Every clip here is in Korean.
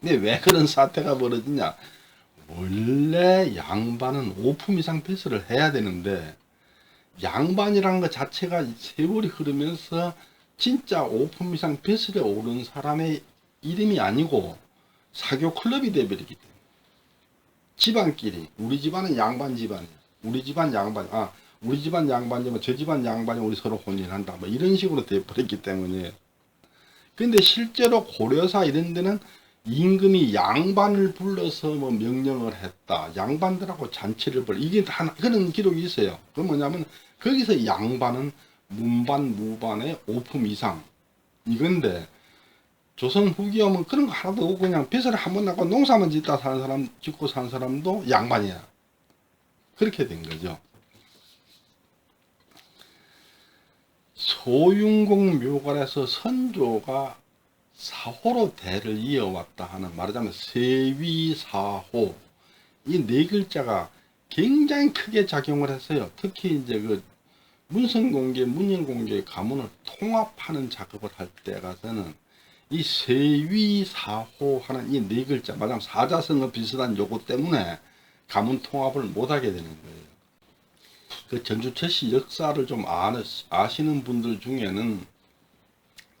근데 왜 그런 사태가 벌어지냐? 원래 양반은 5품 이상 패스를 해야 되는데 양반이라는 것 자체가 세월이 흐르면서 진짜 5품 이상 패스에 오른 사람의 이름이 아니고 사교 클럽이 돼버리기 때문에 집안끼리 우리 집안은 양반 집안이야. 우리 집안 양반 아 우리 집안 양반이면 저 집안 양반이 우리 서로 혼인한다. 뭐 이런 식으로 돼버렸기 때문에 근데 실제로 고려사 이런 데는 임금이 양반을 불러서 뭐 명령을 했다. 양반들하고 잔치를 벌 이게 다 그런 기록이 있어요. 그 뭐냐면 거기서 양반은 문반 무반의 5품 이상 이건데 조선 후기 오면 그런 거 하나도 없고 그냥 빚을 한 번 나고 농사만 짓다 사는 사람 짓고 사는 사람도 양반이야. 그렇게 된 거죠. 소윤공 묘관에서 선조가 사호로 대를 이어왔다 하는 말하자면 세위사호 이 네 글자가 굉장히 크게 작용을 했어요. 특히 이제 그 문성공개, 문열공개 가문을 통합하는 작업을 할 때 가서는 이 세위사호 하는 이 네 글자, 말하자면 사자성어 비슷한 요거 때문에 가문 통합을 못하게 되는 거예요. 그 전주철 씨 역사를 좀 아는, 아시는 분들 중에는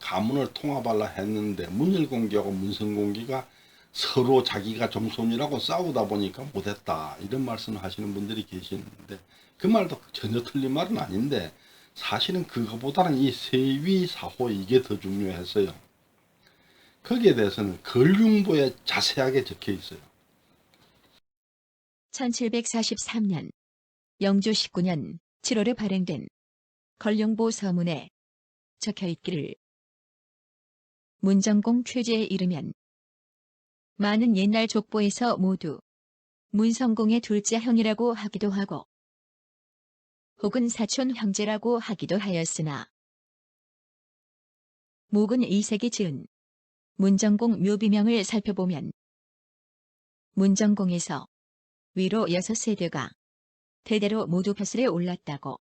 가문을 통합하려 했는데 문열공기하고 문성공기가 서로 자기가 정손이라고 싸우다 보니까 못했다 이런 말씀을 하시는 분들이 계시는데 그 말도 전혀 틀린 말은 아닌데 사실은 그거보다는 이 세위사호 이게 더 중요했어요. 거기에 대해서는 걸융보에 자세하게 적혀 있어요. 1743년 영조 19년 7월에 발행된 걸령보 서문에 적혀 있기를 문정공 최제에 이르면 많은 옛날 족보에서 모두 문성공의 둘째 형이라고 하기도 하고 혹은 사촌 형제라고 하기도 하였으나 목은 이색이 지은 문정공 묘비명을 살펴보면 문정공에서 위로 여섯 세대가 대대로 모두 벼슬에 올랐다고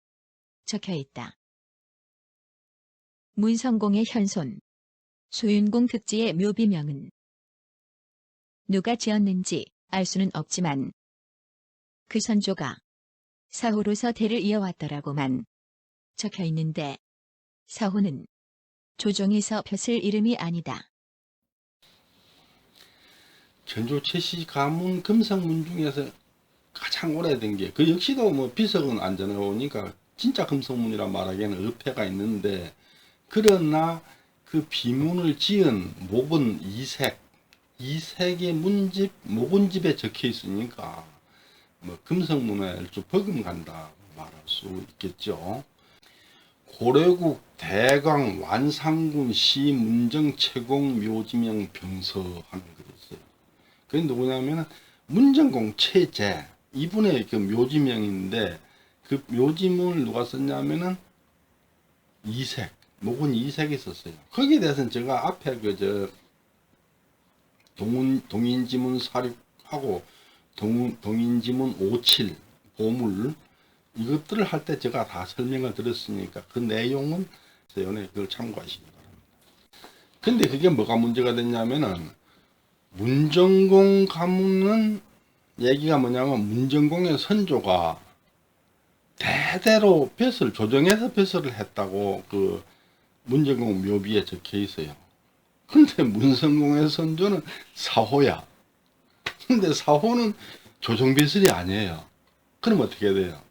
적혀 있다. 문성공의 현손 소윤공 특지의 묘비명은 누가 지었는지 알 수는 없지만 그 선조가 사호로서 대를 이어왔더라고만 적혀 있는데 사호는 조종에서 벼슬 이름이 아니다. 전조 최씨 가문 금성문 중에서 가장 오래된 게 그 역시도 뭐 비석은 안 전해오니까 진짜 금성문이라 말하기에는 의패가 있는데 그러나 그 비문을 지은 목은 이색 이색의 문집 목은집에 적혀 있으니까 뭐 금성문에 일주 버금간다 말할 수 있겠죠. 고려국 대광 완상군 시 문정 채공 묘지명 병서 하는 게 있어요. 그게 누구냐면 문정공 최재 이분의 그 묘지명인데 그 묘지문을 누가 썼냐면은 이색 목은 이색이 썼어요. 거기에 대해서는 제가 앞에 그저 동인 동인지문 사륙하고 동 동인지문 57 보물 이것들을 할 때 제가 다 설명을 드렸으니까 그 내용은 연에 그걸 참고하시기 바랍니다. 근데 그게 뭐가 문제가 됐냐면은 문정공 가문은 얘기가 뭐냐면 문정공의 선조가 대대로 벼슬 조정해서 벼슬을 했다고 그 문정공 묘비에 적혀 있어요. 근데 문성공의 선조는 사호야. 근데 사호는 조정벼슬이 아니에요. 그럼 어떻게 돼요?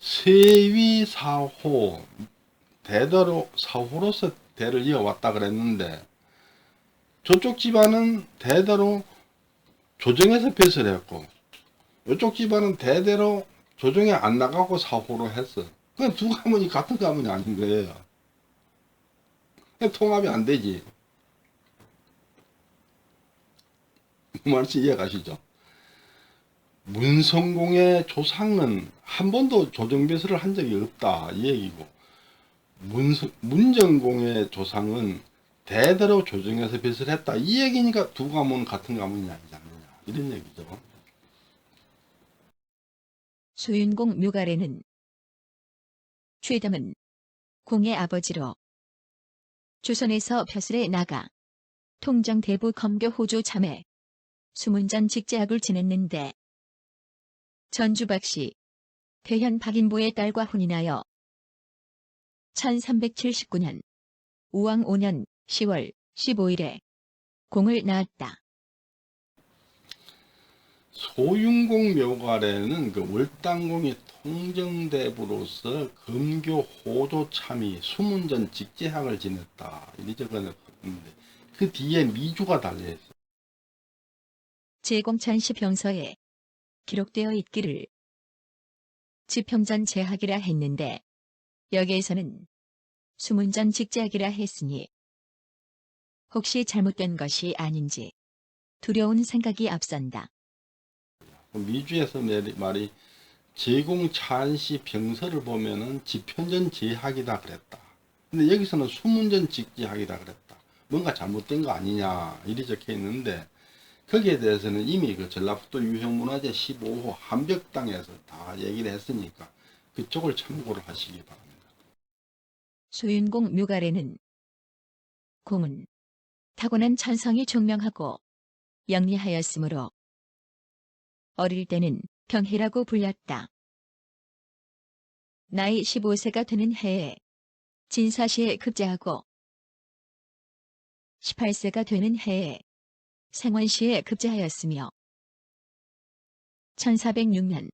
세위 사호 대대로 사호로서 대를 이어왔다 그랬는데 저쪽 집안은 대대로 조정해서 벼슬 했고 이쪽 집안은 대대로 조정에 안 나가고 사호로 했어. 그냥 두 가문이 같은 가문이 아닌 거예요. 통합이 안 되지. 그 말씀 이해가시죠? 문성공의 조상은 한 번도 조정배설을 한 적이 없다 이 얘기고 문성, 문정공의 조상은 대대로 조정해서 배설했다 이 얘기니까 두 가문 같은 가문이 아니지 않느냐 이런 얘기죠. 소윤공 묘가래는 최담은 공의 아버지로 조선에서 벼슬에 나가 통정 대부 검교 호조 참에 수문전 직제학을 지냈는데 전주박씨 대현 박인보의 딸과 혼인하여 1379년 우왕 5년 10월 15일에 공을 낳았다. 소윤공 묘가래는 그 월당공이 통정대부로서 검교 호조 참이 수문전 직제학을 지냈다. 이리 적어놨는데 그 뒤에 미주가 달려있어. 제공찬시 병서에 기록되어 있기를 지평전 제학이라 했는데 여기에서는 수문전 직제학이라 했으니 혹시 잘못된 것이 아닌지 두려운 생각이 앞선다. 미주에서 내리 말이 제공찬시 병서를 보면은 지편전 제학이다 그랬다. 근데 여기서는 수문전 직제학이다 그랬다. 뭔가 잘못된 거 아니냐 이리 적혀 있는데 거기에 대해서는 이미 그 전라북도 유형문화재 15호 한벽당에서 다 얘기를 했으니까 그쪽을 참고를 하시기 바랍니다. 소윤공 묘가래는 공은 타고난 천성이 총명하고 영리하였으므로 어릴 때는 경희라고 불렸다. 나이 15세가 되는 해에 진사시에 급제하고 18세가 되는 해에 생원시에 급제하였으며 1406년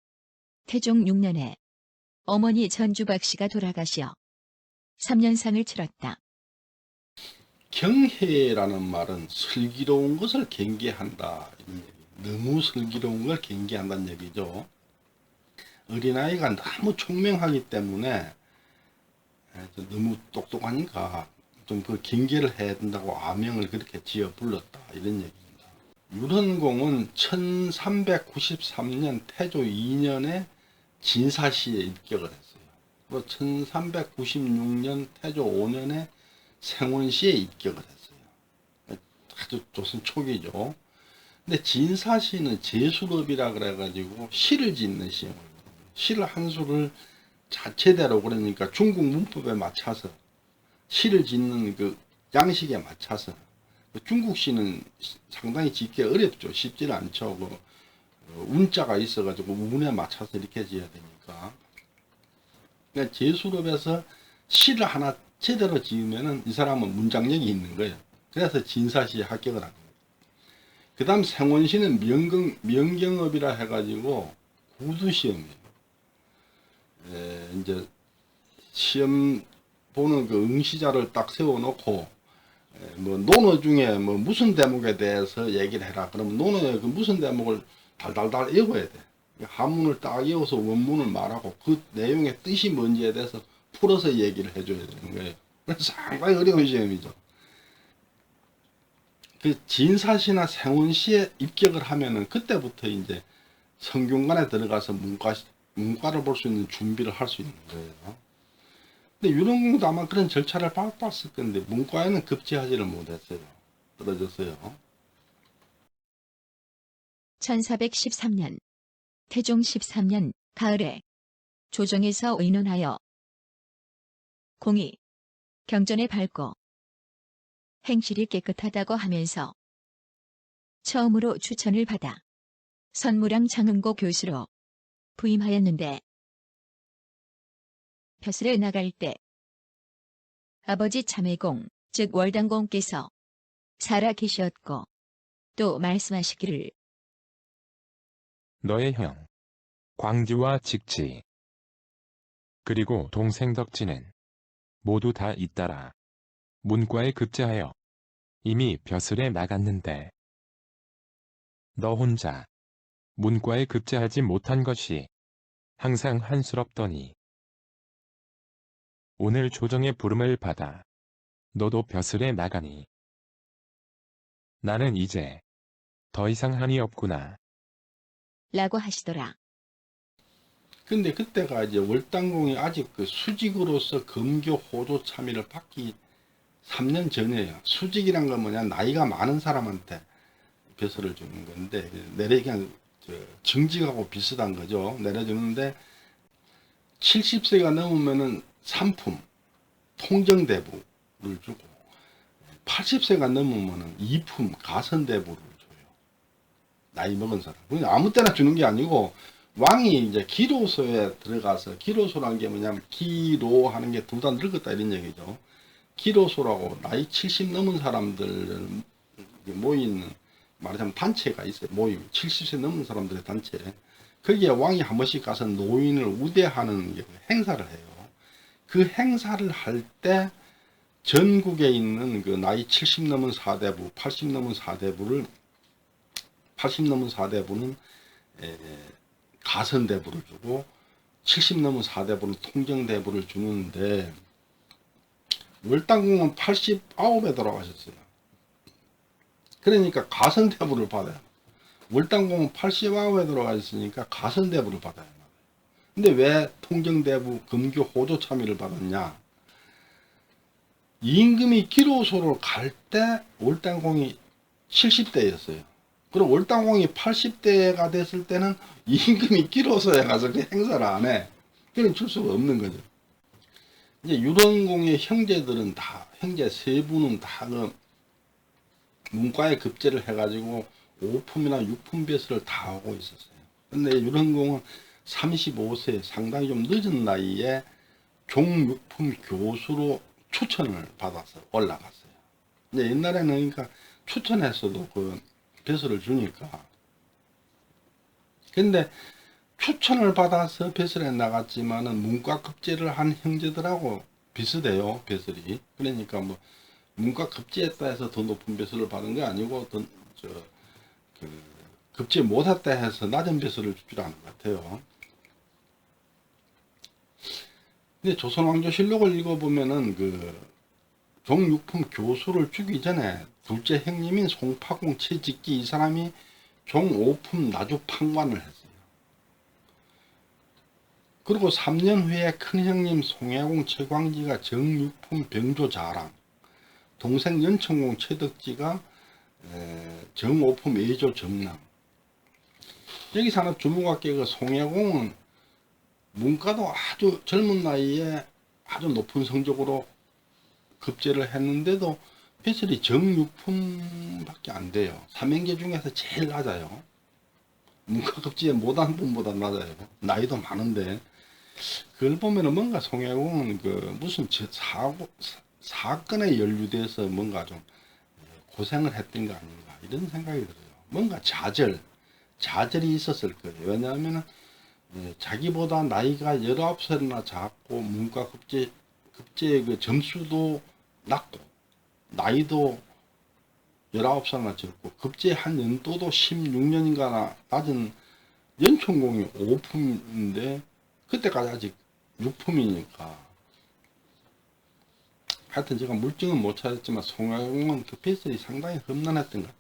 태종 6년에 어머니 전주박씨가 돌아가시어 3년상을 치렀다. 경해라는 말은 슬기로운 것을 경계한다. 너무 슬기로운 걸 경계한다는 얘기죠. 어린아이가 너무 총명하기 때문에 너무 똑똑하니까 좀 그 경계를 해야 된다고 아명을 그렇게 지어 불렀다. 이런 얘기입니다. 유런공은 1393년 태조 2년에 진사시에 입격을 했어요. 그리고 1396년 태조 5년에 생원시에 입격을 했어요. 아주 조선 초기죠. 근데 진사시는 제수업이라 그래가지고 시를 짓는 시험이거든요. 시를 한 수를 자체대로 그러니까 중국 문법에 맞춰서 시를 짓는 그 양식에 맞춰서 그 중국 시는 상당히 짓기 어렵죠. 쉽지는 않죠. 그 어, 운자가 있어가지고 운에 맞춰서 이렇게 지어야 되니까. 그러니까 제수업에서 시를 하나 제대로 지으면은 이 사람은 문장력이 있는 거예요. 그래서 진사시에 합격을 한 겁니다. 그 다음 생원시는 명경, 명경업이라 해가지고 구두시험이에요. 에, 이제 시험 보는 그 응시자를 딱 세워놓고 에, 뭐 논어 중에 뭐 무슨 대목에 대해서 얘기를 해라. 그러면 논어의 그 무슨 대목을 달달달 외워야 돼. 한문을 딱 외워서 원문을 말하고 그 내용의 뜻이 뭔지에 대해서 풀어서 얘기를 해줘야 되는 거예요. 상당히 어려운 시험이죠. 그 진사시나 생원시에 입격을 하면은 그때부터 이제 성균관에 들어가서 문과 문과를 볼 수 있는 준비를 할 수 있는 거예요. 근데 유령공도 아마 그런 절차를 밟았을 건데 문과에는 급제하지를 못했어요. 떨어졌어요. 1413년 태종 13년 가을에 조정에서 의논하여 공이 경전에 밝고 행실이 깨끗하다고 하면서 처음으로 추천을 받아 선무량 장흥고 교수로 부임하였는데 벼슬에 나갈 때 아버지 참회공 즉 월당공께서 살아 계셨고 또 말씀하시기를 너의 형 광지와 직지 그리고 동생 덕지는 모두 다 잇따라 문과에 급제하여 이미 벼슬에 나갔는데 너 혼자 문과에 급제하지 못한 것이 항상 한스럽더니 오늘 조정의 부름을 받아 너도 벼슬에 나가니 나는 이제 더 이상 한이 없구나. 라고 하시더라. 근데 그때가 이제 월당공이 아직 그 수직으로서 검교 호조 참여를 받기 3년 전이에요. 수직이란 건 뭐냐 나이가 많은 사람한테 벼슬을 주는 건데 내려 그냥 저 정직하고 비슷한 거죠. 내려주는데 70세가 넘으면은 상품 통정 대부를 주고 80세가 넘으면은 이품 가선 대부를 줘요. 나이 먹은 사람. 아무 때나 주는 게 아니고 왕이 이제 기로소에 들어가서 기로소라는 게 뭐냐면 기로 하는 게둘다 늙었다 이런 얘기죠. 기로소라고 나이 70 넘은 사람들 모인 말하자면 단체가 있어요. 모임 70세 넘은 사람들의 단체. 거기에 왕이 한 번씩 가서 노인을 우대하는 게 행사를 해요. 그 행사를 할 때 전국에 있는 그 나이 70 넘은 사대부, 80 넘은 사대부를 80 넘은 사대부는 에, 가선대부를 주고 70 넘은 사대부는 통정대부를 주는데 월당공은 89에 돌아가셨어요. 그러니까 가선대부를 받아요. 월당공은 89에 돌아가셨으니까 가선대부를 받아야 돼요. 근데 왜 통정대부 금교 호조 참여를 받았냐? 임금이 기로소를 갈 때 월당공이 70대였어요. 그럼 월당공이 80대가 됐을 때는 임금이 기로소에 가서 그 행사를 안 해. 그럼 줄 수가 없는 거죠. 이제 유령공의 형제들은 다, 형제 세 분은 다 그 문과에 급제를 해가지고 5품이나 6품 배수를 다 하고 있었어요. 근데 유령공은 35세 상당히 좀 늦은 나이에 종육품 교수로 추천을 받아서 올라갔어요. 이제 옛날에는 그러니까 추천했어도 그 배수를 주니까. 근데 추천을 받아서 배설에 나갔지만은 문과 급제를 한 형제들하고 비슷해요, 배설이. 그러니까 뭐 문과 급제했다 해서 더 높은 배설을 받은 게 아니고 더, 저, 그, 급제 못했다 해서 낮은 배설을 주지 않은 것 같아요. 근데 조선왕조실록을 읽어보면은 그 종육품 교수를 주기 전에 둘째 형님인 송파공 채직기 이 사람이 종오품 나주 판관을 했어요. 그리고 3년 후에 큰 형님 송야공 최광지가 정육품 병조 자랑, 동생 연천공 최덕지가 에, 정오품 예조 정남. 여기 사는 주무관계 그 송야공은 문과도 아주 젊은 나이에 아주 높은 성적으로 급제를 했는데도 배설이 정육품밖에 안 돼요. 삼형제 중에서 제일 낮아요. 문과 급제에 못한 분보다 낮아요. 나이도 많은데 그걸 보면은 뭔가 송혜공은 그 무슨 저 사고 사- 사건에 연루돼서 뭔가 좀 고생을 했던 거 아닌가 이런 생각이 들어요. 뭔가 좌절, 좌절이 있었을 거예요. 왜냐하면은 예, 자기보다 나이가 19살이나 작고 문과 급제 급제의 그 점수도 낮고 나이도 19살이나 적고 급제 한 연도도 16년인가 낮은 연천공이 5품인데 그때까지 아직 6품이니까 하여튼 제가 물증은 못 찾았지만 송하공은 그 패설이 상당히 험난했던 것 같아요.